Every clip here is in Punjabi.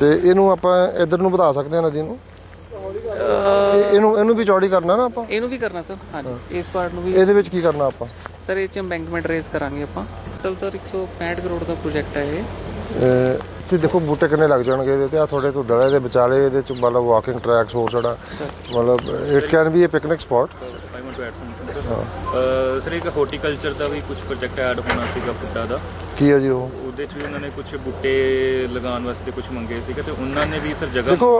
ਤੇ ਇਹਨੂੰ ਆਪਾਂ ਇਧਰ ਨੂੰ ਵਧਾ ਸਕਦੇ ਹਾਂ ਨਦੀ ਨੂੰ? ਇਹ- ਇਹਨੂੰ ਇਹਨੂੰ ਵੀ ਚੌੜੀ ਕਰਨਾ ਨਾ ਆਪਾਂ? ਇਹਨੂੰ ਵੀ ਕਰਨਾ ਸਰ ਹਾਂਜੀ। ਇਸ ਪਾਰਟ ਨੂੰ ਵੀ ਇਹਦੇ ਵਿੱਚ ਕੀ ਕਰਨਾ ਆਪਾਂ? ਸਰ ਇਹ ਚ ਐਮਬੈਂਕਮੈਂਟ ਰੇਜ਼ ਕਰਾਂਗੇ ਆਪਾਂ। ਟੋਟਲ ਸਰ 165 ਕਰੋੜ ਦਾ ਪ੍ਰੋਜੈਕਟ ਹੈ ਇਹ। ਅਹ ਤੇ ਦੇਖੋ ਬੂਟੇ ਕਿੰਨੇ ਲੱਗ ਜਾਣਗੇ ਇਹਦੇ ਤੇ। ਆ ਥੋੜੇ ਤੋਂ ਦਲੇ ਦੇ ਵਿਚਾਲੇ ਇਹਦੇ ਚ ਮਤਲਬ ਵਾਕਿੰਗ ਟਰੈਕਸ ਹੋਰ ਛੜਾ ਮਤਲਬ it can be a picnic spot I want to add something sir sir ਇੱਕ ਹਾਰਟੀਕਲਚਰ ਦਾ ਵੀ ਕੁਝ ਪ੍ਰੋਜੈਕਟ ਐਡ ਹੋਣਾ ਸੀਗਾ ਫੁੱਡਾ ਦਾ। ਕੀ ਹੈ ਜੀ ਉਹ? ਉਹਦੇ 'ਚ ਵੀ ਉਹਨਾਂ ਨੇ ਕੁਝ ਬੂਟੇ ਲਗਾਉਣ ਵਾਸਤੇ ਕੁਝ ਮੰਗੇ ਸੀਗੇ ਤੇ ਉਹਨਾਂ ਨੇ ਵੀ ਸਰ ਜਗ੍ਹਾ ਦੇਖੋ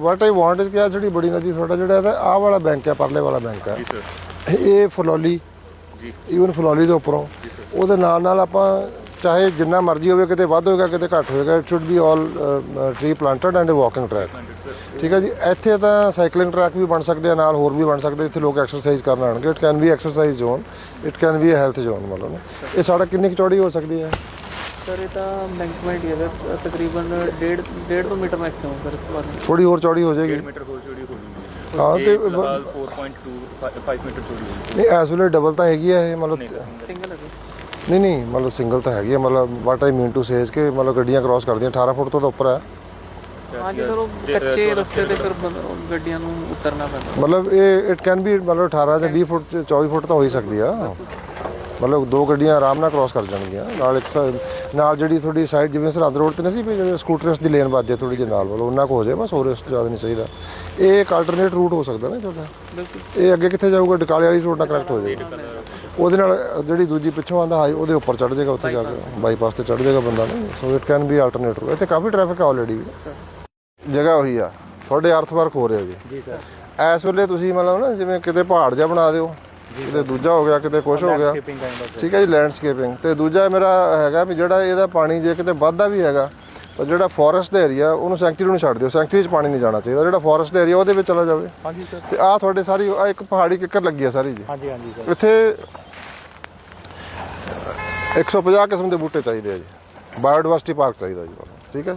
ਵਾਟ ਆਈ ਵਾਂਟ ਇਜ਼ ਕਿ ਆਹ ਜਿਹੜੀ ਬੜੀ ਨਦੀ ਤੁਹਾਡਾ ਜਿਹੜਾ ਇਹਦਾ ਆਹ ਵਾਲਾ ਬੈਂਕ ਹੈ ਪਰਲੇ ਵਾਲਾ ਬੈਂਕ ਹੈ। ਜੀ ਸਰ ਇਹ ਫਲੋਲੀ ਜੀ। ਈਵਨ ਫਲੋਲੀ ਦੇ ਉੱਪਰੋਂ। ਉਹਦੇ ਨਾਲ ਨਾਲ ਆਪਾਂ ਚਾਹੇ ਜਿੰਨਾ ਮਰਜ਼ੀ ਹੋਵੇ ਕਿਤੇ ਵੱਧ ਹੋਏਗਾ ਕਿਤੇ ਘੱਟ ਹੋਏਗਾ it should be all tree planted and walking track ਠੀਕ ਹੈ ਜੀ? ਇੱਥੇ ਤਾਂ ਸਾਈਕਲਿੰਗ ਟਰੈਕ ਵੀ ਬਣ ਸਕਦੇ ਆ ਨਾਲ ਹੋਰ ਵੀ ਬਣ ਸਕਦੇ ਇੱਥੇ ਲੋਕ ਐਕਸਰਸਾਈਜ਼ ਕਰਨ ਆਣਗੇ it can be exercise zone it can be a health zone ਮਤਲਬ। ਇਹ ਸੜਕ ਕਿੰਨੀ ਚੌੜੀ ਹੋ ਸਕਦੀ ਹੈ? ਸਰ ਇਹ ਤਾਂ ਐਮਬੈਂਕਮੈਂਟ ਹੀ ਹੈ ਸਰ ਤਕਰੀਬਨ 1.5 1.5 ਮੀਟਰ ਮੈਕਸਿਮਮ ਸਰ ਇਸ ਤੋਂ ਬਾਅਦ। ਥੋੜੀ ਹੋਰ ਚੌੜੀ ਹੋ ਜਾਏਗੀ। ਮੀਟਰ ਹੋਰ ਚੌੜੀ ਹੋ ਗਈ ਹਾਂ ਤੇ ਫਿਲਹਾਲ 4.2 5 ਮੀਟਰ ਚੌੜੀ ਹੋਈ ਨਹੀਂ ਇਸ ਵੇਲੇ ਡਬਲ ਤਾਂ ਹੈਗੀ ਹੈ ਇਹ ਮਤਲਬ ਸਿੰਗਲ ਹੈ। ਸਰ ਨਹੀਂ ਨਹੀਂ ਮਤਲਬ ਸਿੰਗਲ ਤਾਂ ਹੈਗੀ ਹੈ ਮਤਲਬ ਵਾਟ ਆਈ ਮੀਨ ਟੂ ਸੇਜ਼ ਕਿ ਮਤਲਬ ਗੱਡੀਆਂ ਕ੍ਰਾਸ ਕਰਦੀਆਂ 18 ਫੁੱਟ ਤੋਂ ਤਾਂ ਉੱਪਰ ਹੈ। ਹਾਂਜੀ ਸਰ ਉਹ ਕੱਚੇ ਰਸਤੇ ਤੇ ਫਿਰ ਬੰਦ- ਉਹ ਗੱਡੀਆਂ ਨੂੰ ਉਤਰਨਾ ਪੈਂਦਾ। ਮਤਲਬ ਇਹ ਇਟ ਕੈਨ ਬੀ ਮਤਲਬ 18 ਜਾਂ 20 ਫੁੱਟ 'ਚ 24 ਫੁੱਟ ਤਾਂ ਹੋ ਹੀ ਸਕਦੀ ਆ। ਮਤਲਬ ਦੋ ਗੱਡੀਆਂ ਆਰਾਮ ਨਾਲ ਕ੍ਰਾਸ ਕਰ ਜਾਣਗੀਆਂ। ਨਾਲ ਇੱਕ side- ਨਾਲ ਜਿਹੜੀ ਤੁਹਾਡੀ ਸਾਈਡ ਜਿਵੇਂ ਸਰਹੱਦ ਰੋਡ ਤੇ ਨਹੀਂ ਸੀ ਵੀ ਜਿਹੜੇ ਸਕੂਟਰਸ ਦੀ ਲੇਨ ਵੱਜੇ ਥੋੜੀ ਜਿਹੀ ਨਾਲ ਵੱਲ ਉਹਨਾਂ ਕੋ ਹੋ ਜਾਏ ਬਸ ਹੋਰ ਇਸ ਤੋਂ ਜ਼ਿਆਦਾ ਨਹੀਂ ਚਾਹੀਦਾ। ਇਹ ਇੱਕ ਆਲਟਰਨੇਟ ਰੂਟ ਹੋ ਸਕਦਾ ਨਾ ਤੁਹਾਡਾ। ਬਿਲਕੁਲ। ਇਹ ਅੱਗੇ ਕਿੱਥੇ ਜਾਊਗਾ? ਡਕਾਲੇ ਵਾਲੀ ਰੋਡ ਨਾਲ ਕਨੈਕਟ ਹੋ ਜਾਏਗਾ। ਉਹਦੇ ਨਾਲ ਜਿਹੜੀ ਦੂਜੀ ਪਿੱਛੋਂ ਆਂਦਾ ਹਾਈ ਉਹਦੇ ਉੱਪਰ ਚੜ ਜਾਏਗਾ ਉੱਥੇ ਜਾ ਕੇ। ਬਾਈਪਾਸ ਤੇ। ਚੜ ਜਾਏਗਾ ਬੰਦਾ ਨਾ। So it can be alternate route ਇੱਥੇ ਕਾਫੀ ਟ੍ਰੈਫਿਕ ਹੈ ਆਲਰੇਡੀ ਵੀ। ਜਗ੍ਹਾ ਉਹੀ ਆ। ਤੁਹਾਡੇ ਅਰਥ ਵਰਕ ਹੋ ਰਿਹਾ ਜੀ। ਜੀ ਸਰ ਇਸ ਵੇਲੇ ਤੁਸੀਂ ਮਤਲਬ ਨਾ ਜਿਵੇਂ ਕਿਤੇ ਪਹਾੜ ਜਿਹਾ ਬਣਾ ਦਿਓ। ਕਿਤੇ ਦੂਜਾ ਹੋ ਗਿਆ ਕਿਤੇ ਕੁਝ ਹੋ ਗਿਆ। ਠੀਕ ਹੈ ਜੀ ਲੈਂਡਸਕੇਪਿੰਗ ਤੇ ਦੂਜਾ ਮੇਰਾ ਹੈਗਾ ਵੀ ਜਿਹੜਾ ਇਹਦਾ ਪਾਣੀ ਜੇ ਕਿਤੇ ਵੱਧਦਾ ਵੀ ਹੈਗਾ ਤਾਂ ਜਿਹੜਾ ਫੋਰੈਸਟ ਦਾ ਏਰੀਆ ਉਹਨੂੰ ਸੈਂਕਚਰੀ ਨੂੰ ਛੱਡ ਦਿਓ। ਸੈਂਕਚਰੀ 'ਚ ਪਾਣੀ ਨਹੀਂ ਜਾਣਾ ਚਾਹੀਦਾ। ਜਿਹੜਾ ਫੋਰੈਸਟ ਦਾ ਏਰੀਆ ਉਹਦੇ ਵਿੱਚ ਚਲਾ ਜਾਵੇ। ਹਾਂਜੀ ਸਰ ਤੇ ਆਹ ਤੁਹਾਡੇ ਸਾਰੀ ਆਹ ਇੱਕ ਪਹਾੜੀ ਕਿੱਕਰ ਲੱਗੀ ਆ ਸਾਰੀ ਜੀ। ਹਾਂਜੀ ਹਾਂਜੀ ਸਰ ਇੱਥੇ 150 ਕਿਸਮ ਦੇ ਬੂਟੇ ਚਾਹੀਦੇ ਆ ਜੀ। ਬਾਇਓਡਾਇਵਰਸਿਟੀ ਪਾਰਕ ਚਾਹੀਦਾ ਜੀ। ਠੀਕ ਹੈ।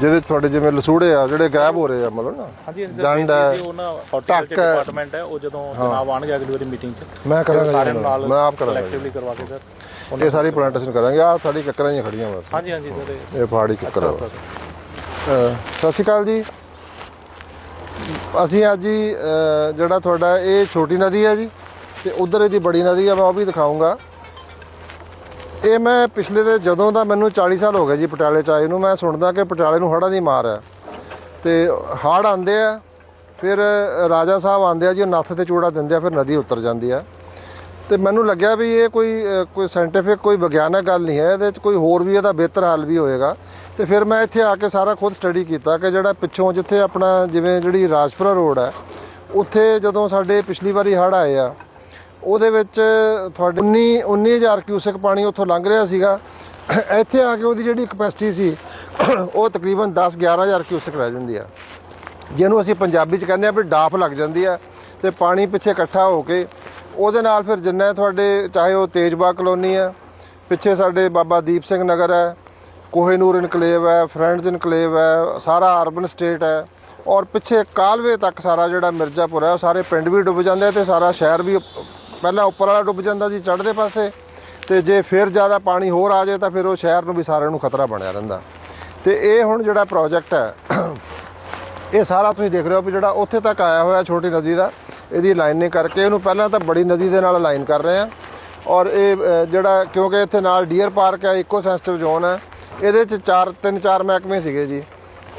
ਜਿਹਦੇ 'ਚ ਤੁਹਾਡੇ ਜਿਵੇਂ ਲਸੂੜੇ ਆ ਜਿਹੜੇ ਗਾਇਬ ਹੋ ਰਹੇ ਆ ਮਤਲਬ ਨਾ ਹਾਂਜੀ ਜੰਡ ਹੈ ਉਹ ਨਾ ਹਾਰਟੀਕਲਚਰ। ਡਿਪਾਰਟਮੈਂਟ ਹੈ। ਉਹ ਜਦੋਂ ਜਨਾਬ ਆਣਗੇ ਅਗਲੀ ਵਾਰੀ ਮੀਟਿੰਗ 'ਚ ਮੈਂ ਕਰਾਂਗਾ ਜੀ ਮੈਂ ਆਪ ਕਰਾਂਗਾ ਜੀ। ਕਲੈਕਟਿਵਲੀ ਕਰਵਾ ਕੇ ਸਰ ਇਹ ਸਾਰੀ ਪਲਾਂਟੇਸ਼ਨ ਕਰਾਂਗੇ ਆ ਸਾਡੀ ਕਿੱਕਰਾਂ ਹੀ ਖੜੀਆਂ ਬਸ। ਹਾਂਜੀ ਹਾਂਜੀ ਸਰ ਇਹ- ਇਹ ਪਹਾੜੀ ਕਿੱਕਰ ਆ। ਅੱਛਾ, ਅਹ ਸਤਿ ਸ਼੍ਰੀ ਅਕਾਲ ਜੀ। ਅਸੀਂ ਅੱਜ ਅਹ, ਜਿਹੜਾ ਤੁਹਾਡਾ ਇਹ ਛੋਟੀ ਨਦੀ ਹੈ ਜੀ ਤੇ ਉਧਰ ਇਹਦੀ ਬੜੀ ਨਦੀ ਆ ਮੈਂ ਉਹ ਵੀ ਦਿਖਾਉਂਗਾ ਇਹ ਮੈਂ ਪਿਛਲੇ ਦੇ ਜਦੋਂ ਦਾ ਮੈਨੂੰ 40 ਸਾਲ ਹੋ ਗਏ ਜੀ ਪਟਿਆਲੇ ਚ ਆਏ ਨੂੰ, ਮੈਂ ਸੁਣਦਾ ਕਿ ਪਟਿਆਲੇ ਨੂੰ ਹੜ੍ਹਾਂ ਦੀ ਮਾਰ ਹੈ। ਤੇ ਹੜ੍ਹ ਆਉਂਦੇ ਆ, ਫਿਰ ਰਾਜਾ ਸਾਹਿਬ ਆਉਂਦੇ ਆ ਜੀ, ਉਹ ਨੱਥ ਤੇ ਚੂੜਾ ਦਿੰਦੇ ਆ, ਫਿਰ ਨਦੀ ਉਤਰ ਜਾਂਦੀ ਆ। ਤੇ ਮੈਨੂੰ ਲੱਗਿਆ ਵੀ ਇਹ ਕੋਈ ਕੋਈ ਸਾਇੰਟੀਫਿਕ ਕੋਈ ਵਿਗਿਆਨਕ ਗੱਲ ਨਹੀਂ ਹੈ, ਇਹਦੇ ਵਿੱਚ ਕੋਈ ਹੋਰ ਵੀ ਇਹਦਾ ਬਿਹਤਰ ਹੱਲ ਵੀ ਹੋਏਗਾ। ਤੇ ਫਿਰ ਮੈਂ ਇੱਥੇ ਆ ਕੇ ਸਾਰਾ ਖੁਦ ਸਟੱਡੀ ਕੀਤਾ ਕਿ ਜਿਹੜਾ ਪਿੱਛੋਂ ਜਿੱਥੇ ਆਪਣਾ ਜਿਵੇਂ ਜਿਹੜੀ ਰਾਜਪੁਰਾ ਰੋਡ ਹੈ, ਉੱਥੇ ਜਦੋਂ ਸਾਡੇ ਪਿਛਲੀ ਵਾਰੀ ਹੜ੍ਹ ਆਏ ਆ ਉਹਦੇ ਵਿੱਚ ਤੁਹਾਡੇ 19 19000 ਕਿਊਸਕ ਪਾਣੀ ਉੱਥੋਂ ਲੰਘ ਰਿਹਾ ਸੀਗਾ। ਇੱਥੇ ਆ ਕੇ ਉਹਦੀ ਜਿਹੜੀ ਕਪੈਸਿਟੀ ਸੀ, ਉਹ ਤਕਰੀਬਨ 10 11000 ਕਿਊਸੈਕ ਰਹਿ ਜਾਂਦੀ ਆ। ਜਿਹਨੂੰ ਅਸੀਂ ਪੰਜਾਬੀ ਚ ਕਹਿੰਦੇ ਆ ਵੀ ਡਾਫ ਲੱਗ ਜਾਂਦੀ ਆ ਤੇ ਪਾਣੀ ਪਿੱਛੇ ਇਕੱਠਾ ਹੋ ਕੇ ਉਹਦੇ ਨਾਲ ਫਿਰ ਜਿੰਨਾ ਤੁਹਾਡੇ ਚਾਹੇ ਉਹ ਤੇਜ਼ਬਾ ਕਲੋਨੀ ਆ, ਪਿੱਛੇ ਸਾਡੇ ਬਾਬਾ ਦੀਪ ਸਿੰਘ ਨਗਰ ਹੈ ਕੋਹੇਨੂਰ ਇਨਕਲੇਵ ਹੈ ਫਰੈਂਡਸ ਇਨਕਲੇਵ ਹੈ ਸਾਰਾ ਅਰਬਨ ਸਟੇਟ ਹੈ ਔਰ ਪਿੱਛੇ ਕਾਲਵੇ ਤੱਕ ਸਾਰਾ ਜਿਹੜਾ ਮਿਰਜ਼ਾਪੁਰ ਹੈ ਉਹ ਸਾਰੇ ਪਿੰਡ ਵੀ ਡੁੱਬ ਜਾਂਦੇ ਆ ਤੇ ਸਾਰਾ ਸ਼ਹਿਰ ਵੀ ਪਹਿਲਾਂ ਉੱਪਰ ਵਾਲਾ ਡੁੱਬ ਜਾਂਦਾ ਜੀ ਚੜ੍ਹਦੇ ਪਾਸੇ ਤੇ ਜੇ ਫਿਰ ਜ਼ਿਆਦਾ ਪਾਣੀ ਹੋਰ ਆ ਜਾਏ ਤਾਂ ਫਿਰ ਉਹ ਸ਼ਹਿਰ ਨੂੰ ਵੀ ਸਾਰਿਆਂ ਨੂੰ ਖਤਰਾ ਬਣਿਆ ਰਹਿੰਦਾ। ਤੇ ਇਹ ਹੁਣ ਜਿਹੜਾ ਪ੍ਰੋਜੈਕਟ ਹੈ, ਇਹ ਸਾਰਾ ਤੁਸੀਂ ਦੇਖ ਰਹੇ ਹੋ ਵੀ ਜਿਹੜਾ ਉੱਥੇ ਤੱਕ ਆਇਆ ਹੋਇਆ ਛੋਟੀ ਨਦੀ ਦਾ, ਇਹਦੀ ਲਾਈਨਿੰਗ ਕਰਕੇ ਇਹਨੂੰ ਪਹਿਲਾਂ ਤਾਂ ਬੜੀ ਨਦੀ ਦੇ ਨਾਲ ਲਾਈਨ ਕਰ ਰਹੇ ਆ ਔਰ ਇਹ ਜਿਹੜਾ ਕਿਉਂਕਿ ਇੱਥੇ ਨਾਲ ਡੀਅਰ ਪਾਰਕ ਹੈ ਇਕੋ ਸੈਂਸਿਟਿਵ ਜ਼ੋਨ ਹੈ, ਇਹਦੇ ਚ ਚਾਰ, ਤਿੰਨ, ਚਾਰ ਮਹਿਕਮੇ ਸੀਗੇ ਜੀ।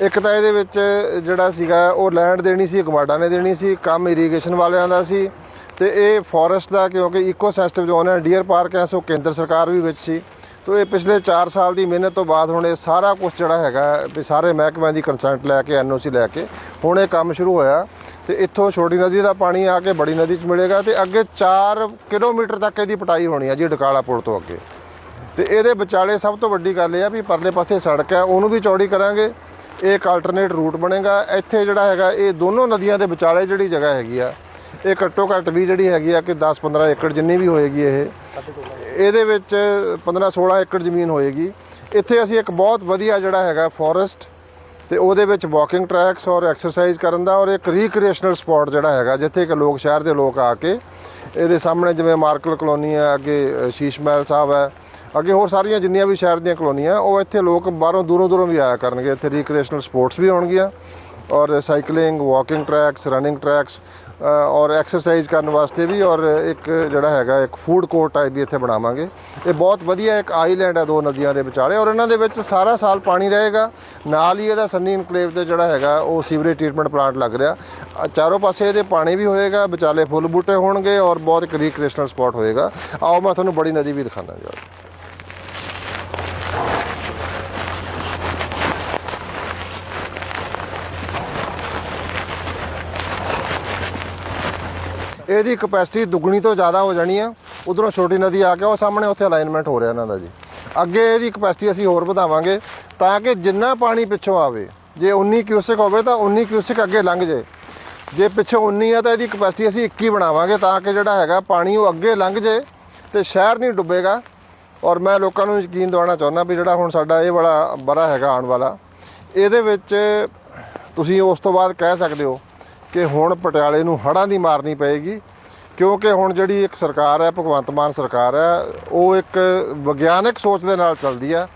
ਇੱਕ ਤਾਂ ਇਹਦੇ ਵਿੱਚ ਜਿਹੜਾ ਸੀਗਾ ਉਹ ਲੈਂਡ ਦੇਣੀ ਸੀ ਗਵਾਡਾ ਨੇ ਦੇਣੀ ਸੀ, ਕੰਮ ਇਰੀਗੇਸ਼ਨ ਵਾਲਿਆਂ ਦਾ ਸੀ ਤੇ ਇਹ ਫੋਰੈਸਟ ਦਾ ਕਿਉਂਕਿ ਇਕੋ ਸੈਂਸਿਟਿਵ ਜ਼ੋਨ ਹੈ ਡੀਅਰ ਪਾਰਕ ਹੈ, ਸੋ ਕੇਂਦਰ ਸਰਕਾਰ ਵੀ ਵਿੱਚ ਸੀ। ਤੋ ਇਹ ਪਿਛਲੇ 4 ਸਾਲ ਦੀ ਮਿਹਨਤ ਤੋਂ ਬਾਅਦ ਹੁਣ ਇਹ ਸਾਰਾ ਕੁਝ ਜਿਹੜਾ ਹੈਗਾ ਵੀ ਸਾਰੇ ਮਹਿਕਮਿਆਂ ਦੀ ਕੰਸੈਂਟ ਲੈ ਕੇ ਐਨਓਸੀ ਲੈ ਕੇ ਹੁਣ ਇਹ ਕੰਮ ਸ਼ੁਰੂ ਹੋਇਆ। ਤੇ ਇੱਥੋਂ ਛੋਟੀ ਨਦੀ ਦਾ ਪਾਣੀ ਆ ਕੇ ਬੜੀ ਨਦੀ 'ਚ ਮਿਲੇਗਾ ਤੇ ਅੱਗੇ 4 ਕਿਲੋਮੀਟਰ ਤੱਕ ਇਹਦੀ ਪਟਾਈ ਹੋਣੀ ਆ ਜੀ ਡਕਾਲਾ ਪੁਲ ਤੋਂ ਅੱਗੇ। ਤੇ ਇਹਦੇ ਵਿਚਾਲੇ ਸਭ ਤੋਂ ਵੱਡੀ ਗੱਲ ਇਹ ਆ ਵੀ ਪਰਲੇ ਪਾਸੇ ਸੜਕ ਹੈ, ਉਹਨੂੰ ਵੀ ਚੌੜੀ ਕਰਾਂਗੇ। ਇਹ ਇੱਕ ਆਲਟਰਨੇਟ ਰੂਟ ਬਣੇਗਾ। ਇੱਥੇ ਜਿਹੜਾ ਹੈਗਾ, ਇਹ ਦੋਨੋਂ ਨਦੀਆਂ ਦੇ ਵਿਚਾਲੇ ਜਿਹੜੀ ਜਗ੍ਹਾ ਹੈਗੀ ਆ ਇਹ ਘੱਟੋ ਘੱਟ ਵੀ ਜਿਹੜੀ ਹੈਗੀ ਆ ਕਿ 10 15 ਏਕੜ ਜਿੰਨੀ ਵੀ ਹੋਏਗੀ ਇਹ, ਇਹਦੇ ਵਿੱਚ 15 16 ਏਕੜ ਜ਼ਮੀਨ ਹੋਏਗੀ। ਇੱਥੇ ਅਸੀਂ ਇੱਕ ਬਹੁਤ ਵਧੀਆ ਜਿਹੜਾ ਹੈਗਾ ਫੋਰੈਸਟ ਤੇ ਉਹਦੇ ਵਿੱਚ ਵਾਕਿੰਗ ਟਰੈਕਸ ਔਰ ਐਕਸਰਸਾਈਜ਼ ਕਰਨ ਦਾ ਔਰ ਇੱਕ ਰੀਕ੍ਰੀਏਸ਼ਨਲ ਸਪੌਟ ਜਿਹੜਾ ਹੈਗਾ, ਜਿੱਥੇ ਕਿ ਲੋਕ ਸ਼ਹਿਰ ਦੇ ਲੋਕ ਆ ਕੇ ਇਹਦੇ ਸਾਹਮਣੇ ਜਿਵੇਂ ਮਾਰਕਲ ਕਲੋਨੀ ਹੈ, ਅੱਗੇ ਸ਼ੀਸ਼ ਮਹਿਲ ਸਾਹਿਬ ਹੈ, ਅੱਗੇ ਹੋਰ ਸਾਰੀਆਂ ਜਿੰਨੀਆਂ ਵੀ ਸ਼ਹਿਰ ਦੀਆਂ ਕਲੋਨੀਆਂ, ਉਹ ਇੱਥੇ ਲੋਕ ਬਾਹਰੋਂ ਦੂਰੋਂ ਦੂਰੋਂ ਵੀ ਆਇਆ ਕਰਨਗੇ। ਇੱਥੇ ਰੀਕ੍ਰੀਏਸ਼ਨਲ ਸਪੋਰਟਸ ਵੀ ਹੋਣਗੀਆਂ ਔਰ cycling walking tracks running tracks ਔਰ ਐਕਸਰਸਾਈਜ਼ ਕਰਨ ਵਾਸਤੇ ਵੀ ਔਰ ਇੱਕ ਜਿਹੜਾ ਹੈਗਾ, ਇੱਕ ਫੂਡ ਕੋਰਟ ਟਾਈਪ ਵੀ ਇੱਥੇ ਬਣਾਵਾਂਗੇ। ਇਹ ਬਹੁਤ ਵਧੀਆ ਇੱਕ ਆਈਲੈਂਡ ਹੈ ਦੋ ਨਦੀਆਂ ਦੇ ਵਿਚਾਲੇ ਔਰ ਇਹਨਾਂ ਦੇ ਵਿੱਚ ਸਾਰਾ ਸਾਲ ਪਾਣੀ ਰਹੇਗਾ। ਨਾਲ ਹੀ ਇਹਦਾ ਸੰਨੀ ਇਨਕਲੇਵ ਤੇ ਜਿਹੜਾ ਹੈਗਾ, ਉਹ ਸੀਵਰੇਜ ਟ੍ਰੀਟਮੈਂਟ ਪਲਾਂਟ ਲੱਗ ਰਿਹਾ। ਚਾਰੋਂ ਪਾਸੇ ਇਹਦੇ ਪਾਣੀ ਵੀ ਹੋਏਗਾ, ਵਿਚਾਲੇ ਫੁੱਲ ਬੂਟੇ ਹੋਣਗੇ ਔਰ ਬਹੁਤ ਇੱਕ ਰੀਕ੍ਰੀਏਸ਼ਨਲ ਸਪੌਟ ਹੋਏਗਾ। ਆਓ ਮੈਂ ਤੁਹਾਨੂੰ ਬੜੀ ਨਦੀ ਵੀ ਦਿਖਾਣਾ ਜਾ। ਇਹਦੀ ਕਪੈਸਿਟੀ ਦੁੱਗਣੀ ਤੋਂ ਜ਼ਿਆਦਾ ਹੋ ਜਾਣੀ ਆ। ਉਧਰੋਂ ਛੋਟੀ ਨਦੀ ਆ ਕੇ ਉਹ ਸਾਹਮਣੇ ਉੱਥੇ ਅਲਾਈਨਮੈਂਟ ਹੋ ਰਿਹਾ ਇਹਨਾਂ ਦਾ ਜੀ। ਅੱਗੇ ਇਹਦੀ ਕਪੈਸਿਟੀ ਅਸੀਂ ਹੋਰ ਵਧਾਵਾਂਗੇ ਤਾਂ ਕਿ ਜਿੰਨਾ ਪਾਣੀ ਪਿੱਛੋਂ ਆਵੇ, ਜੇ 19 ਕਿਊਸਿਕ ਹੋਵੇ ਤਾਂ 19 ਕਿਊਸਿਕ ਅੱਗੇ ਲੰਘ ਜੇ ਜੇ ਪਿੱਛੋਂ 19 ਆ ਤਾਂ ਇਹਦੀ ਕਪੈਸਿਟੀ ਅਸੀਂ 21 ਬਣਾਵਾਂਗੇ ਤਾਂ ਕਿ ਜਿਹੜਾ ਹੈਗਾ ਪਾਣੀ ਉਹ ਅੱਗੇ ਲੰਘ ਜੇ ਤੇ ਸ਼ਹਿਰ ਨਹੀਂ ਡੁੱਬੇਗਾ। ਔਰ ਮੈਂ ਲੋਕਾਂ ਨੂੰ ਯਕੀਨ ਦਿਵਾਉਣਾ ਚਾਹੁੰਦਾ ਵੀ ਜਿਹੜਾ ਹੁਣ ਸਾਡਾ ਇਹ ਬੜਾ ਬੜਾ ਹੈਗਾ ਆਉਣ ਵਾਲਾ, ਇਹਦੇ ਵਿੱਚ ਤੁਸੀਂ ਉਸ ਤੋਂ ਬਾਅਦ ਕਹਿ ਸਕਦੇ ਹੋ ਕਿ ਹੁਣ ਪਟਿਆਲੇ ਨੂੰ ਹੜ੍ਹਾਂ ਦੀ ਮਾਰਨੀ ਪਏਗੀ, ਕਿਉਂਕਿ ਹੁਣ ਜਿਹੜੀ ਇੱਕ ਸਰਕਾਰ ਹੈ, ਭਗਵੰਤ ਮਾਨ ਸਰਕਾਰ ਹੈ, ਉਹ ਇੱਕ ਵਿਗਿਆਨਕ ਸੋਚ ਦੇ ਨਾਲ ਚੱਲਦੀ ਹੈ।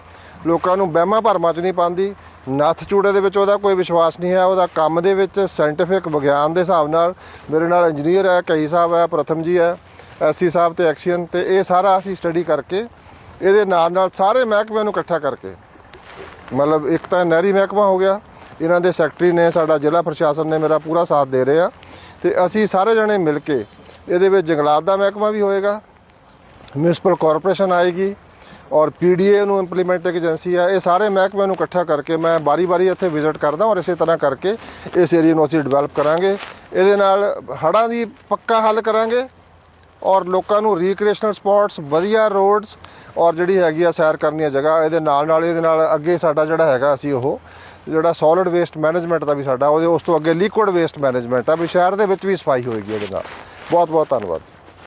ਲੋਕਾਂ ਨੂੰ ਵਹਿਮਾਂ ਭਰਮਾਂ 'ਚ ਨਹੀਂ ਪਾਉਂਦੀ, ਨੱਥ ਚੂੜੇ ਦੇ ਵਿੱਚ ਉਹਦਾ ਕੋਈ ਵਿਸ਼ਵਾਸ ਨਹੀਂ ਹੈ, ਉਹਦਾ ਕੰਮ ਦੇ ਵਿੱਚ ਸਾਇੰਟੀਫਿਕ ਵਿਗਿਆਨ ਦੇ ਹਿਸਾਬ ਨਾਲ ਮੇਰੇ ਨਾਲ ਇੰਜੀਨੀਅਰ ਹੈ, ਕਈ ਸਾਹਿਬ ਹੈ, ਪ੍ਰਥਮ ਜੀ ਹੈ, ਐਸਸੀ ਸਾਹਿਬ ਤੇ ਐਕਸੀਅਨ ਤੇ ਇਹ ਸਾਰਾ ਅਸੀਂ ਸਟੱਡੀ ਕਰਕੇ ਇਹਦੇ ਨਾਲ ਨਾਲ ਸਾਰੇ ਮਹਿਕਮਿਆਂ ਨੂੰ ਇਕੱਠਾ ਕਰਕੇ। ਮਤਲਬ ਇੱਕ ਤਾਂ ਨਹਿਰੀ ਮਹਿਕਮਾ ਹੋ ਗਿਆ ਇਹਨਾਂ ਦੇ ਸੈਕਟਰੀ ਨੇ, ਸਾਡਾ ਜ਼ਿਲ੍ਹਾ ਪ੍ਰਸ਼ਾਸਨ ਨੇ ਮੇਰਾ ਪੂਰਾ ਸਾਥ ਦੇ ਰਹੇ ਆ। ਤੇ ਅਸੀਂ ਸਾਰੇ ਜਣੇ ਮਿਲ ਕੇ ਇਹਦੇ ਵਿੱਚ ਜੰਗਲਾਤ ਦਾ ਮਹਿਕਮਾ ਵੀ ਹੋਏਗਾ ਮਿਊਨਿਸਪਲ ਕਾਰਪੋਰੇਸ਼ਨ ਆਏਗੀ ਔਰ ਪੀਡੀਏ ਨੂੰ ਇੰਪਲੀਮੈਂਟਿੰਗ ਏਜੰਸੀ ਆ, ਇਹ ਸਾਰੇ ਮਹਿਕਮੇ ਨੂੰ ਇਕੱਠਾ ਕਰਕੇ ਮੈਂ ਬਾਰੀ-ਬਾਰੀ ਇੱਥੇ ਵਿਜ਼ਿਟ ਕਰਦਾ ਔਰ ਇਸੇ ਤਰ੍ਹਾਂ ਕਰਕੇ ਇਸ ਏਰੀਆ ਨੂੰ ਅਸੀਂ ਡਿਵੈਲਪ ਕਰਾਂਗੇ। ਇਹਦੇ ਨਾਲ ਹੜ੍ਹਾਂ ਦੀ ਪੱਕਾ ਹੱਲ ਕਰਾਂਗੇ ਔਰ ਲੋਕਾਂ ਨੂੰ ਰੀਕ੍ਰੀਏਸ਼ਨਲ ਸਪੌਟਸ ਵਧੀਆ ਰੋਡਸ ਔਰ ਜਿਹੜੀ ਹੈਗੀ ਆ ਸੈਰ ਕਰਨੀ ਆ ਜਗ੍ਹਾ, ਇਹਦੇ ਨਾਲ ਨਾਲ ਇਹਦੇ ਨਾਲ ਅੱਗੇ ਸਾਡਾ ਜਿਹੜਾ ਹੈਗਾ ਅਸੀਂ ਉਹ ਜਿਹੜਾ ਸੋਲਿਡ ਵੇਸਟ ਮੈਨੇਜਮੈਂਟ ਦਾ ਵੀ ਸਾਡਾ, ਉਹਦੇ, ਉਸ ਤੋਂ ਅੱਗੇ ਲਿਕੁਇਡ ਵੇਸਟ ਮੈਨੇਜਮੈਂਟ ਆ, ਵੀ ਸ਼ਹਿਰ ਦੇ ਵਿੱਚ ਵੀ ਸਫ਼ਾਈ ਹੋਏਗੀ ਇਹਦੇ ਨਾਲ। ਬਹੁਤ ਬਹੁਤ ਧੰਨਵਾਦ